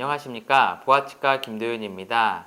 안녕하십니까 보아치과 김도윤입니다.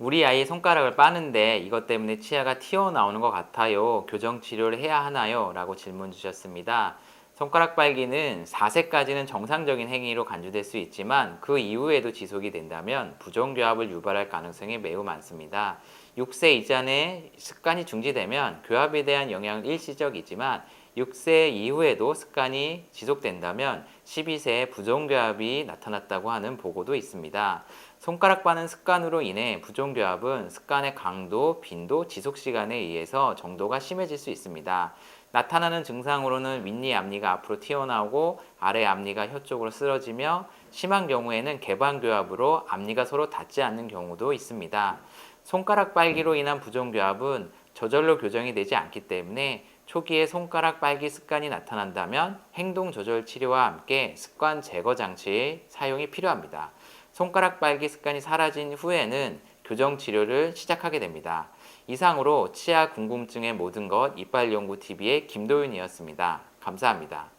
우리 아이 손가락을 빠는데 이것 때문에 치아가 튀어나오는 것 같아요. 교정 치료를 해야 하나요? 라고 질문 주셨습니다. 손가락 빨기는 4세까지는 정상적인 행위로 간주될 수 있지만 그 이후에도 지속이 된다면 부정교합을 유발할 가능성이 매우 많습니다. 6세 이전에 습관이 중지되면 교합에 대한 영향은 일시적이지만 6세 이후에도 습관이 지속된다면 12세에 부정교합이 나타났다고 하는 보고도 있습니다. 손가락 빠는 습관으로 인해 부정교합은 습관의 강도, 빈도, 지속 시간에 의해서 정도가 심해질 수 있습니다. 나타나는 증상으로는 윗니 앞니가 앞으로 튀어나오고 아래 앞니가 혀 쪽으로 쓰러지며 심한 경우에는 개방교합으로 앞니가 서로 닿지 않는 경우도 있습니다. 손가락 빨기로 인한 부정교합은 저절로 교정이 되지 않기 때문에 초기에 손가락 빨기 습관이 나타난다면 행동 조절 치료와 함께 습관 제거 장치의 사용이 필요합니다. 손가락 빨기 습관이 사라진 후에는 교정 치료를 시작하게 됩니다. 이상으로 치아 궁금증의 모든 것 이빨 연구 TV의 김도윤이었습니다. 감사합니다.